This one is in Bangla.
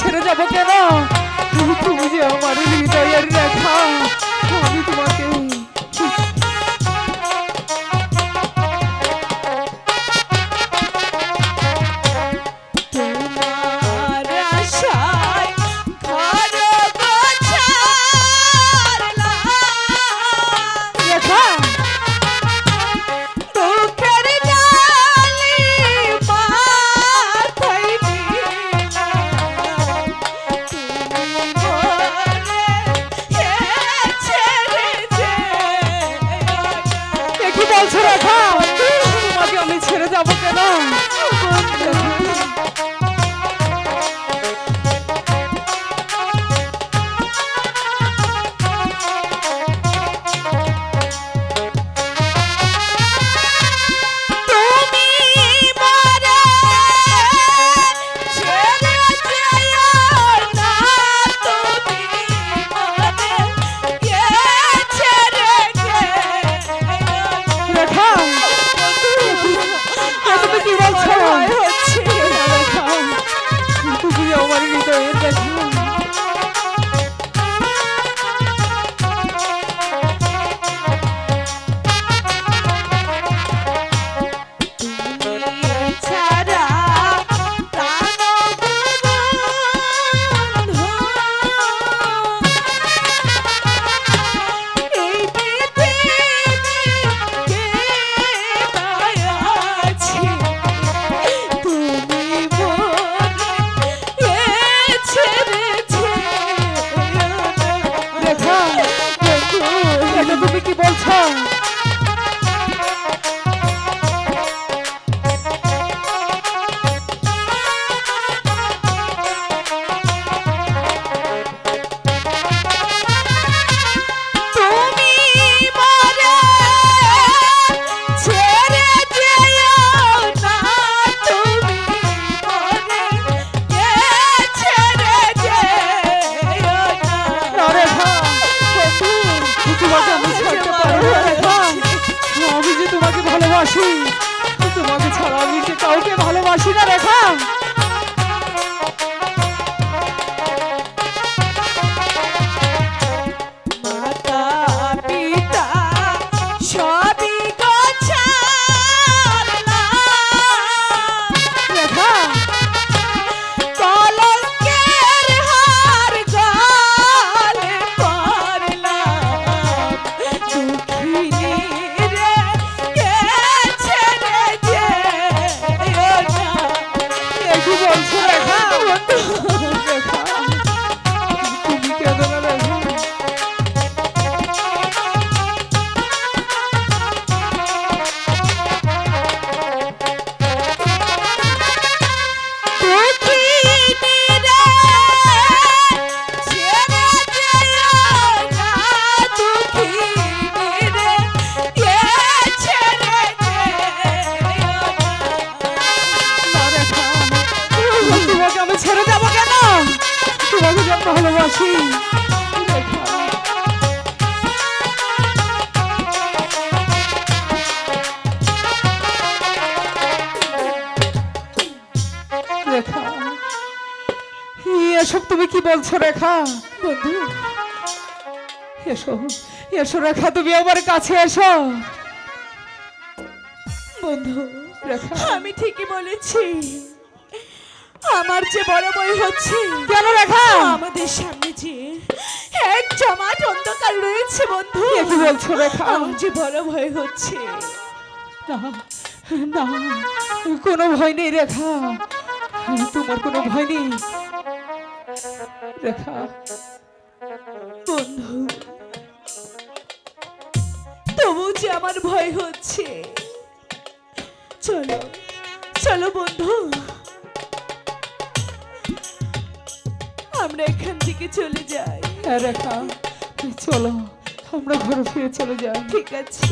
ছেড়ে যাব কেন? তুমি যে আমার এ কি বলছো রেখা? তোমাকে আমি ছেড়ে যাব কেন? ভালোবাসি। তোমাকে ছাড়া আমি যে কাউকে ভালোবাসি না রেখা তোমাকে যে ভালোবাসি এসব তুমি কি বলছো রেখা? বন্ধু। এসো এসো রেখা তুমি আমার কাছে এসো। বন্ধু রেখা। আমি ঠিকই বলেছি। আমার যে বড় বই হচ্ছে। কেন রেখা? আমাদের সামনে যে এক জমাট অন্ধকার রয়েছে বন্ধু। কি বলছো রেখা? আমার যে বড় ভয় হচ্ছে। না না কোনো ভয় নেই রেখা। তোমার কোনো ভয় নেই। রেখা বন্ধু। তবু যে আমার ভয় হচ্ছে। চলো চলো বন্ধু। আমরা এখান থেকে চলে যাই। হ্যাঁ রেখা তুই চলো আমরা ঘরে ফিরে চলে যাই। ঠিক আছে।